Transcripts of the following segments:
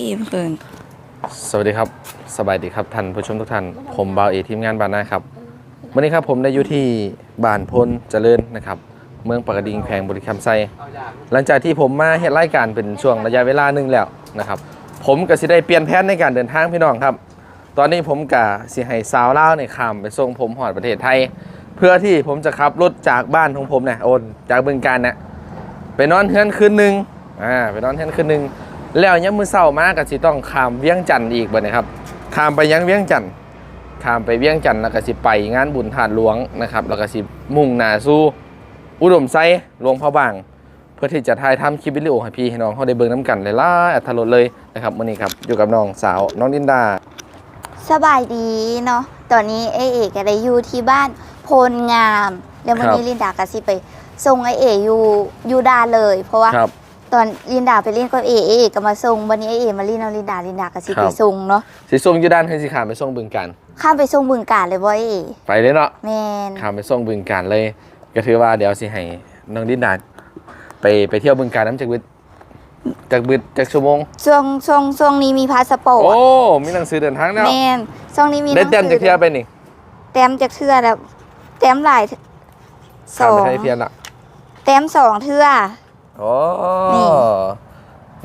อีเพิ่งสวัสดีครับสบายดีครับท่านผู้ชมทุกท่าน ผมบาวเอทีมงานบานนาครับวันนี้ครับผมได้อยู่ที่บ้านพลเจริญนะครับ เมืองปากกดิ่งแขวงบริคำไซหลังจากที่ผมมาเฮ็ดรายการเป็นช่วงระยะเวลาหนึ่งแล้วนะครับ ผมก็สิได้เปลี่ยนแผนในการเดินทางพี่น้องครับ ตอนนี้ผมกะสิให้สาวเล่าวเนี่ยข้าไปส่งผมหอดประเทศไทย เพื่อที่ผมจะขับรถจากบ้านของผมเนี่ยโอนจากบึงการเนี่ยไปนอนเฮือนคืนหนึ่งอ่าไปนอนเฮือนคืนหนึ่ง แล้วยังมือเศร้ามาก็สิต้องข้ามเวียงจันทร์อีกบ่เนะครับข้ามไปยังเวียงจันทร์ข้ามไปเวียงจันทร์แล้วก็สิไปงานบุญถาดหลวงนะครับแล้วก็สิมุ่งหน้าสู่อุดมไซหลวงพ่อบาง เพื่อที่จะถ่ายทำคลิปวิดีโอให้พี่ให้น้องเขาได้เบิ่งน้ำกันเลยล่ะอัธรสเลยนะครับวันนี้ครับอยู่กับน้องสาวน้องดินดา สบายดีเนาะตอนนี้ไอเอกก็ได้อยู่ที่บ้านโพลงาม แล้ววันนี้ลินดาก็สิไปส่งไอเอกอยู่อยู่ดาเลย เพราะว่าครับ ตอนลินดาไปเล่นกับเอเอเอกก็มาส่งวันนี้ไอเอกมาเล่นเอาลินดาลินดาก็สิครัไปบส่งเนาะสิส่งอยู่ด้านให้สิข้ามไปส่งบึงการข้ามไปส่งบึงกาฬเลยบ่ไอเอกไปเลยเนาะแมนข้ามไปส่งบึงการเลย ก็ถือว่าเดี๋ยวสิให้น้องดินดาไปไปเที่ยวบึงการน้ำจากบึดจากบึดจากชั่วโมงช่วงช่วงช่วงนี้มีพาสปอร์โอ้ตมีหนังสือเดินทางแล้วแมนช่วงนี้มีหได้นังเต็มสืจากเที่ยวไปนี่แต้มจากเทื่อแล้วแต้มหลายสข้ามอไปงไทยเพียนละแต้มสองเทื่อ โอ้นี่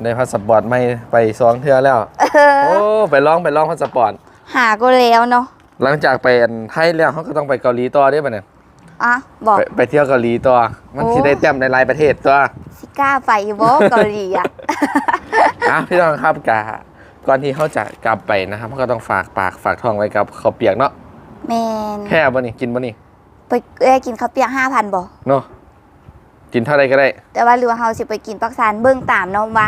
ได้พาสปอร์ตไม่ไปสองเทื่อแล้วเออโอ้ไปลองไปลองพาสปอร์ตหาก็แล้วเนาะหลังจากไปอันไทยแล้วเขาก็ต้องไปเกาหลีต่อได้ป่ะเนี่ยอะบอกไปไปเที่ยวเกาหลีต่อมันโอ้สิได้แต้มในหลายประเทศตัวสิกล้าไปอยู่บ่เกาหลีอะอะพี่น้องครับกะก่อนที่เขาจะกลับไปนะครับเขาก็ต้องฝากปากฝากท้องไว้กับข้าวเปียกเนาะแมนแค่บ่นี่กินบ่นี่ไปเอ้ยกินข้าวเปียกห้าพันบ่เนาะ กินเท่าไรก็ได้ แต่ว่าหรือว่าเฮาสิไปกินปักซานเบิ่งตามเนาะว่า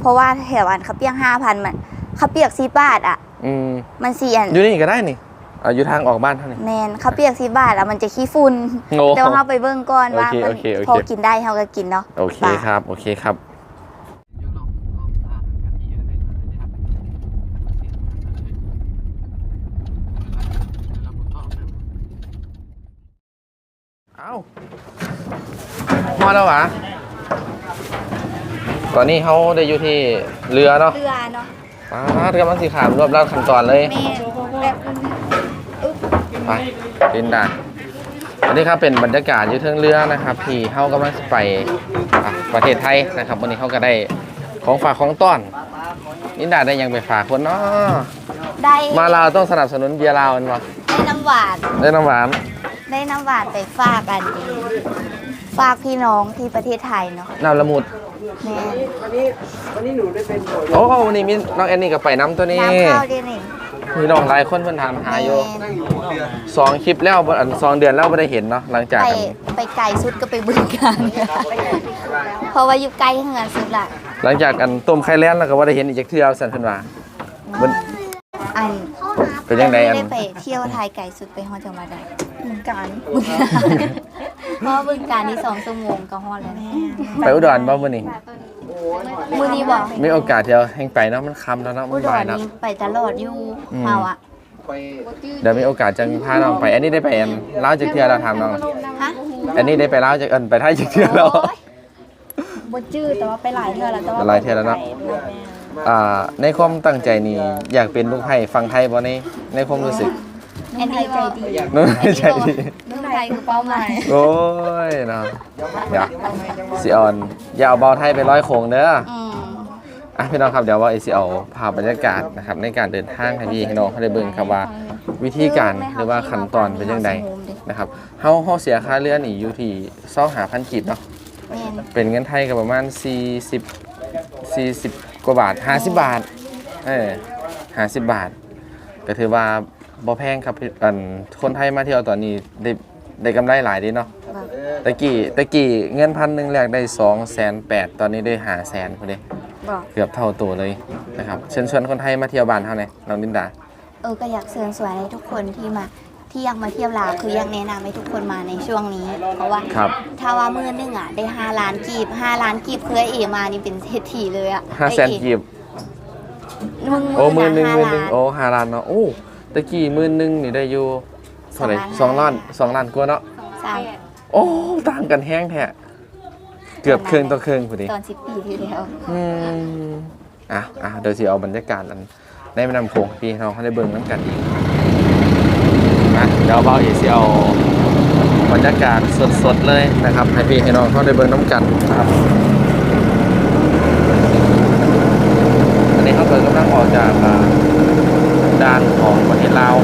เพราะว่าแถวอันข้าวเปียกห้าพันมันข้าวเปียกสีบาทอะ อืมมันสีอันอยู่นี่ก็ได้นี่เอาอยู่ทางออกบ้านเท่านี้ แมนข้าวเปียกสีบาทอะมันจะขี้ฝุ่นโง่แต่ว่าเฮาไปเบิ่งก่อนว่าโอเคมันโอเคโอเค พอกินได้เฮาก็กินเนาะโอเคป่ะครับ โอเคครับ เอ้า มาแล้วหวะตอนนี้เขาได้อยู่ที่เรือเนาะเรือเนาะป้าดกำลังสีขามรวบรัดขั้นตอนเลยแม่นแบบอึ๊บไปดินดาอันนี้ครับเป็นบรรยากาศอยู่เทิงเรือนะครับที่เขากำลังสิไปอะประเทศไทยนะครับวันนี้เขาก็ได้ของฝากของต้อนนินดาได้หยังไปฝากคนเนาะได้มาลาวต้องสนับสนุนเบียร์ลาวกันวะได้น้ำหวานได้น้ำหวาน ได้น้ำหวานไปฝากอันนี้ ฝากพี่น้องที่ประเทศไทยเนาะน้ำละมุดแม่โอ้วันนี้มีน้องแอนนี่กับไปน้ำตัวนี้น้ำข้าวด้วยนี่มีน้องหลายคนเพิ่นถามหาอยู่แม่สองคลิปแล้วบ่อันสองเดือนแล้วไม่ได้เห็นเนาะหลังจากไปกันไปไกลสุดก็ไปบึงกันเพราะว่าอยู่ใกล้เฮือนสุดละหลังจากกันต้มไข่แล้นแล้วก็ว่าได้เห็นอีกจักเทื่อสันเพิ่นว่าบึงอันเป็นยังไงอันม่ได้ไปเที่ยวไทยไกลสุดไปฮอดจังหวัดใดบึงการบึงการ เพราะว่าบึงการนี่สองชั่วโมงก็ฮอดแล้วแม่ไปอุดรบ่มื้อนี้มือนี้บอกมีโอกาสเที่ยวแห่งไปเนาะมันค่ำแล้วเนาะอุมันดบ่ายรเนาะ นี่ไปตลอดอยู่อืม เมาอะ เดี๋ยวมีโอกาสจะพาน้องไป อันนี้ได้ไปอันลาวจากเทื่อแล้วถามน้อง ฮะ อันนี้ได้ไปลาวจากอันไปไทยจากเทื่อแล้วโอ้ยบ่จื้อแต่ว่าไปหลายเทื่อแล้วแต่ว่าหลายเทื่อแล้วเนาะ อ่าในความตั้งใจนี่อยากเป็นลูกไผ่ฟังไทยบ่ในในความรู้สึกอันนี้ใจดี น้องใจดีนุ่นไทยคือเป้าหมายโอ้ยเนาะอย่าสิออน อย่าเอาเบาไทยไปร้อยโคงเด้ออืมอะพี่น้องครับเดี๋ยวว่าไอซีเอาภาพบรรยากาศนะครับในการเดินทางให้พี่ให้น้องเขาได้เบิ่งครับว่า วิธีการหรือว่าขั้นตอนเป็นยังไงนะครับเฮาเฮาเสียค่าเรือนี่อยู่ที่25,000กีบเนาะแม่นเป็นเงินไทยก็ประมาณ 40 40 กว่าบาท 50 บาทเออ50 บาท ก็ถือว่าบ่แพงครับอันคนไทยมาเที่ยวตอนนี้ได้ ได้กำไรหลายเดีเนาะแบบตะกี้ตะกี้เงินพันหนึ่งแรกได้2แสนแปดตอนนี้ได้หาแสนพอดีบอกเกือบเท่าตัวเลยนะครับเชิญชวนคนไทยมาเที่ยวบ้านเท่าไหร่น้องดินดา เออก็อยากเชิญชวนให้ทุกคนที่มาที่อยากมาเที่ยวลาวคืออยากแนะนำให้ทุกคนมาในช่วงนี้ เพราะว่าครับถ้าว่ามือหนึงอะได้ห้าล้านกีบห้าล้านกีบเพื่อเอมานี่เป็นเศรษฐีเลยอะห้าแสนกีบมึงโอ้หมื่นหนึ่งหห้ามื่นหนึ่งล้านโอ้ห้าล้านเนาะโอ้ตะกี้หมื่นหนึ่งนี่ได้อยู่ เท่าไหร่สสอองงล้าล้านนสองล้านกว่าเนาะสามโอ้ต่างกันแห้งแท้เกือบเครื่องต่อเครื่องพอดีตอนสิบปีที่แล้วอืมอะอะเดี๋ยวสิเอาบรรยากาศอันในแม่น้ำโขงให้พี่น้องเขาได้เบิ่งน้ำกันอีกนะเดี๋ยวเบาเอสิเอาบรรยากาศสดๆเลยนะครับให้พี่ให้น้องเขาได้เบิ่งน้ำกันนะครับอันนี้เขาเปิดกำลังออกจากอ่าด้านของประเทศลาว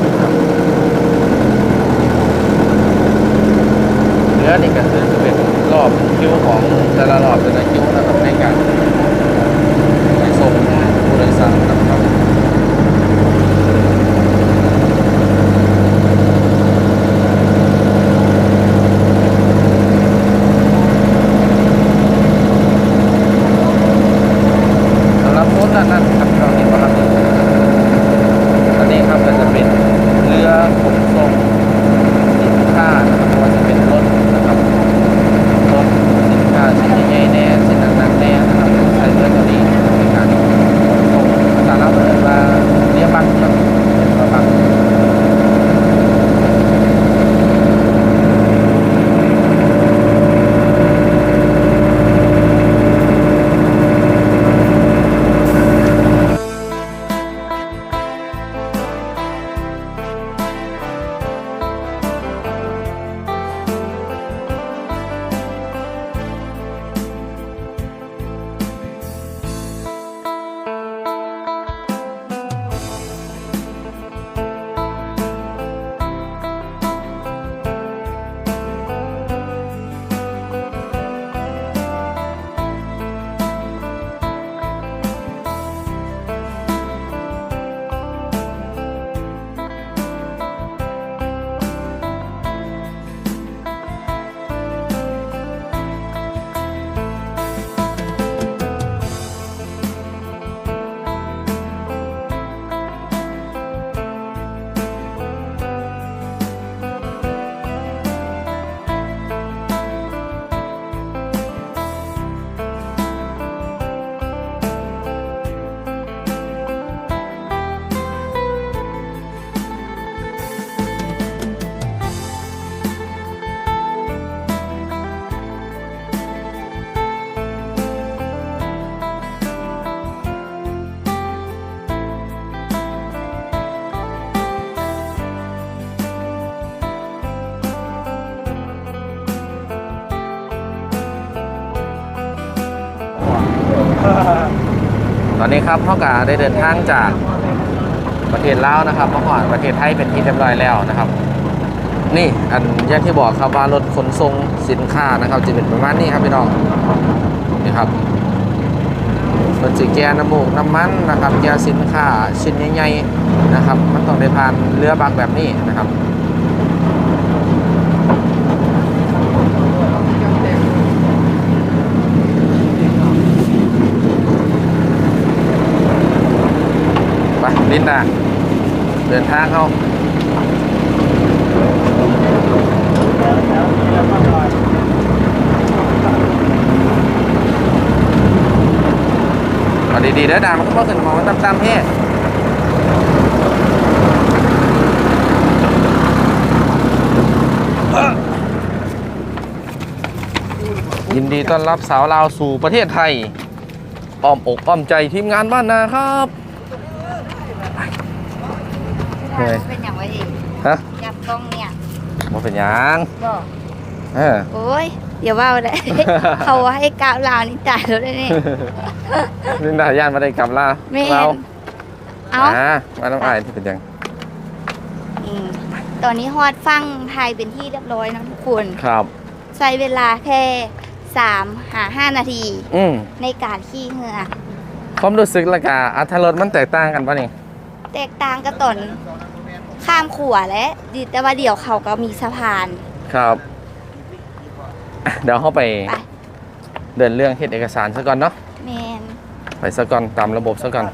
ตอนนี้ครับพ่อกาได้เดินทางจากประเทศลาวนะครับมาก่อนประเทศไทยเป็นที่เรียบร้อยแล้วนะครับ นี่อันอย่างที่บอกครับว่ารถขนส่งสินค้านะครับจะเป็นประมาณนี้ครับพี่น้องนี่ครับรถสีแกน้ำมูกน้ำมันนะครับแกสินค้าชิ้นใหญ่ๆนะครับ มันต้องได้ผ่านเรือบักแบบนี้นะครับ ลินดาเดินทางเข้าเอาดีๆเด้อดามันก็ขึ้นมามันตามๆเพ่เอ้ยินดีต้อนรับสาวลาวสู่ประเทศไทย อ้อมอกอ้อมใจทีมงานบ้านนาครับ เฮ้ยเป็นอย่างไรอีกฮะจับกล้องเนี่ยมาเป็นหยังบอกเออโอ้ยอย่าว่าเลย เขาว่าให้ก้าวลาวนี่ตายแล้วได้นี่ลินดาย่านมาได้กลับลาแม่นเราเอา อ่ามาน้ำอายที่เป็นหยังอืมตอนนี้ฮอดฟังไทยเป็นที่เรียบร้อยนะทุกคน ครับ ใช้เวลาแค่สามหาห้านาที อืมในการขี่เหือความรู้สึกและกาอัธรสมันแตกต่างกันปะนี่ แตกต่างกับตอนข้ามขัวและดีแต่ว่าเดี๋ยวเขาก็มีสะพานครับอะเดี๋ยวเข้าไปไปเดินเรื่องเฮ็ดเอกสารซะก่อนเนาะแมนไปซะก่อนตามระบบซะก่อน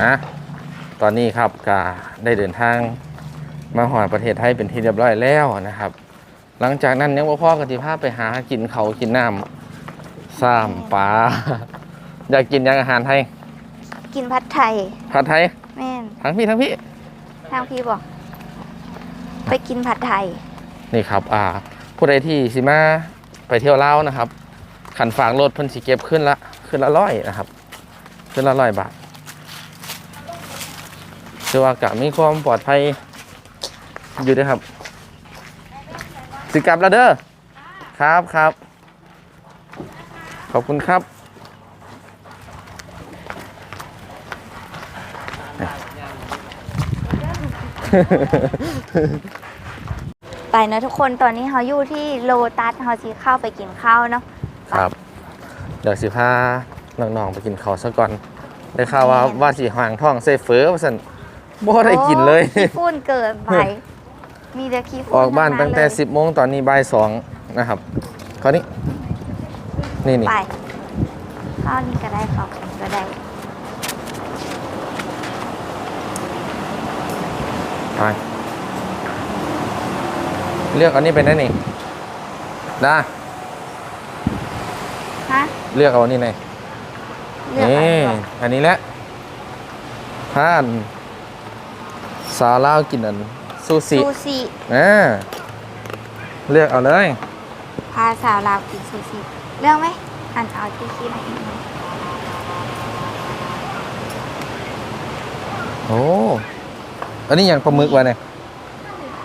อะตอนนี้ครับกาได้เดินทางมาหอดประเทศไทยเป็นที่เรียบร้อยแล้วนะครับ หลังจากนั้นยังว่าพ่อกันที่พาไปหากินเขาวกินน้ำซ้ำปลา อยากกินหยังอาหารไทย กินผัดไทยผัดไทยแม่นทั้งพี่ทั้งพี่ทางพี่บอกไปกินผัดไทยนี่ครับ อ่า ผู้ใดที่สิมาไปเที่ยวลาวนะครับ ขันฝากรถเพิ่นสิเก็บขึ้นละคืนละร้อยนะครับคืนละร้อยบาทคือว่ากะมีความปลอดภัยอยู่ด้วยครับ สิกลับแล้วเด้อครับครับ ขอบคุณครับ ไปเนอะทุกคนตอนนี้เขาอยู่ที่โลตัสเขาจีเข้าไปกินข้าวเนาะครับ เดี๋ยวสิพาน้องๆไปกินข้าวซะก่อน ได้ข่าวว่าแม่นว่าสิห่างท้องเซฟเฟอร์ว่าสันบ่ได้กินเลยโอ้ขี้ฝุ่นเกินไปมีแต่ขี้ฝุ่นออกบ้านตั้งแต่ทั้10โมงตอนนี้บ่ายสองนะครับคราวนี้นี่นี่ไปข้าวนี้ก็ได้ข้าวนี้ก็ได้ ไปเลือกเอานี่เป็นได้นี่ได้ฮะเลือกเอานี่ไงเลือกอะไรนี่ก่อนอันนี้แหละท่านสาวลาวกินอันซูชิซูชิอ่าเลือกเอาเลย พาสาวลาวกินซูชิเรื่องไหมอันเอาที่คิดให้ไหมโอ้ อันนี้อย่างปลาหมึกวะเนี่ย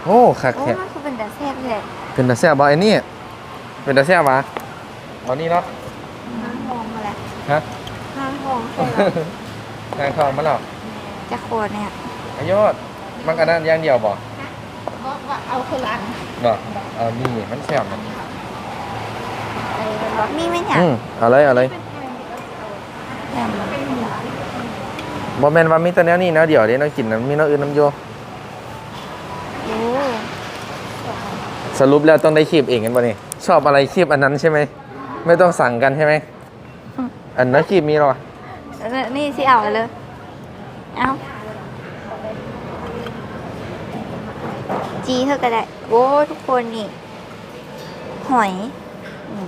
โอ้คักโอ้แท้มันคือเป็นแต่แซ่บเลยเป็นตาแซ่บบ่ไอ้นี่เป็นตาแซ่บวะเอานี่เนาะน้ำหอมมาแล้วฮะน้ำหอมใส่ทางทองมาหรอจะโคตรเนี่ยอายอดมันกระด้านอย่างเดียวบ่เอาคนละอันบ่เอานี่มันแซ่บนะมีไหมเนี่ยอืมเอาเลยเอาเลยแซ่บเลย บ่แม่นว่ามีแต่แนวนี้แนวเดียวเด้เนาะกินนะมีแนวอื่นนํอยู่โอ้สรุปแล้วต้องได้คีบเองกันบ่นี่ชอบอะไรคีบอันนั้นใช่ไหมไม่ต้องสั่งกันใช่ไหมอันนั้นคีบมีหรอนี่สิเอาเลยเอาจีเธอก็ได้โอ้ทุกคนนี่ หอยอืม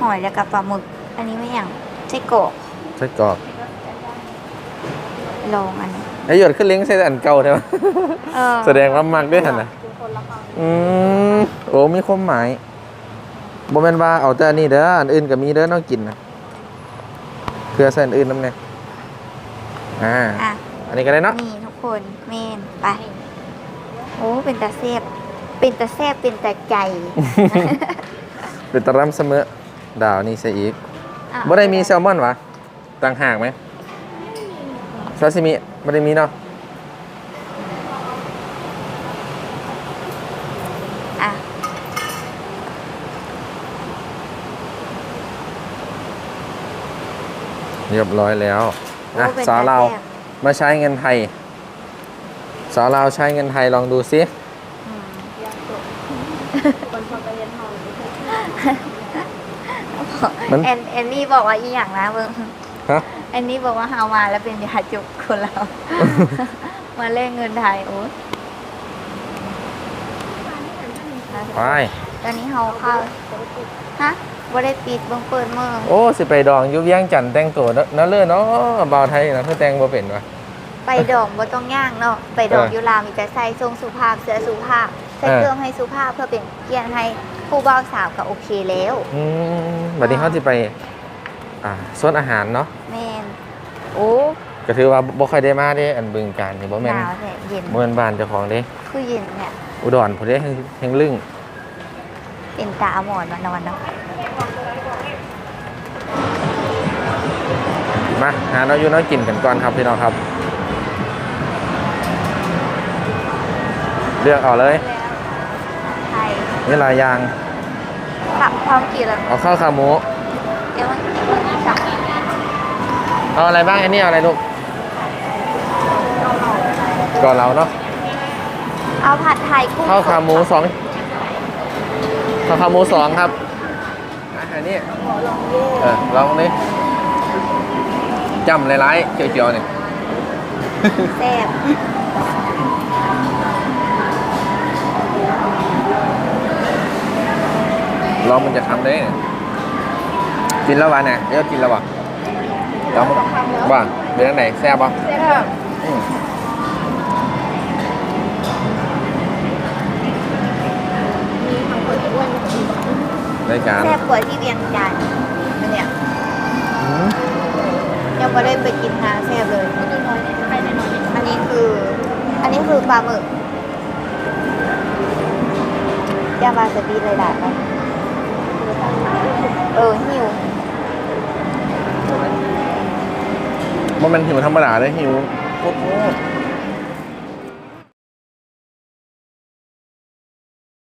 หอยแล้วกับปลาหมึก อันนี้ไม่อย่างไส้กรอกไส้กรอก ลองอันนี้ไอ้หยดขึ้นเลี้ยงใส่อันเก่าใช่ไหมเออแสดงว่ามักด้วยหั่นน่ะอืมโอ้มีความหมายบ่แม่นว่าเอาแต่อันนี้เด้ออันอื่นก็มีเด้อเนาะกินนะเพื่อใส่อันอื่นนำแน่อ่าอะอันนี้ก็ได้เนาะนี่ทุกคนเมนไปโอ้เป็นตาแซบเป็นตาแซบเป็นตาใจ เป็นตะ ram เสมอดาวนี่ใส่อีกอะบ่ได้มีแซลมอนวะต่างหากไหม ซาซิมิบ่ได้มีเนาะอะเรียบร้อยแล้วอะโอ้เป็นสาวเราวตแซ่บมาใช้เงินไทย สาวเราวใช้เงินไทยลองดูซิอืมคนพอไปเรียนทองมันแอนแอนนี่บอกว่าอีอย่างนะเบิ่งฮะแอนนี่บอกว่าเฮามาแล้วเป็นยาจุกคนเรา มาเล่นเงินไทยโอ้ยไปตอนนี้เฮาเข้าฮะบ่ได้ปิดเบิ่งเปิดมือโอ้สิไปดองอยุบย่างจันทน์แต่งตัวเนอะเนั่นเลยเนาะบ่าวไทยนะเพื่อแต่งบ่เป็นวะไปดองบ่ต้องย่างเนาะไปดองเออออยุลาวมีแต่ใส่ทรงสุภาพเสื้อสุภาพใส่เออเครื่องให้สุภาพเพื่อเป็นเกียรติให้ผู้บ่าวสาวก็โอเคแล้วอืมบัดนี้เขาสิไป อ่าส่วนอาหารเนาะแม่นโอ้ก็ถือว่าบ่ค่อยได้มาเด้อันบึงการนี่บ่หแม่นนาวแท้เย็นบ่แม่นบ้านเจ้าของเด้ คือเย็นเนี่ยอุดรพุ่นเด้แห่งลึงเป็นตาหมอนวันนอนเนาะมาหาเราอยู่เน้อยกินกันก่อนครับพี่น้องครับ เลือกเอาเลยไทยนี่หลายอย่างขับพร้อมกี่แล้วเอาข้าวขาหมูเดี๋ยวมันสั่ง เอาอะไรบ้างอันนี้เอาอะไรลูกก่อนเราเนาะเอาผัดไทยกุ้งข้าวขาหมูสองข้าวขาหมูสองครับอันนี้เออลองดิจำหลายๆเจียวๆเนี่ยแซ่บลองมันจะทำได้เนี่ยกินแล้ววะเนี่ยเดี๋ยวกินแล้ววะ ลองว่าเป็นอันไหนแซ่บปะแซ่บอืมมีทางคนอ้วนรายการแซ่บกว่าที่เวียงจันทร์เนี่ยยังไม่ได้ไปกินหาแซ่บเลยตัวน้อยเนี่ยไปน้อยเนี่ยอันนี้คือ อันนี้คือปลาหมึกย่างวาซาบิเลยด่าไหมเออหิว มันเป็นหิวธรรมดาได้หิวโคตร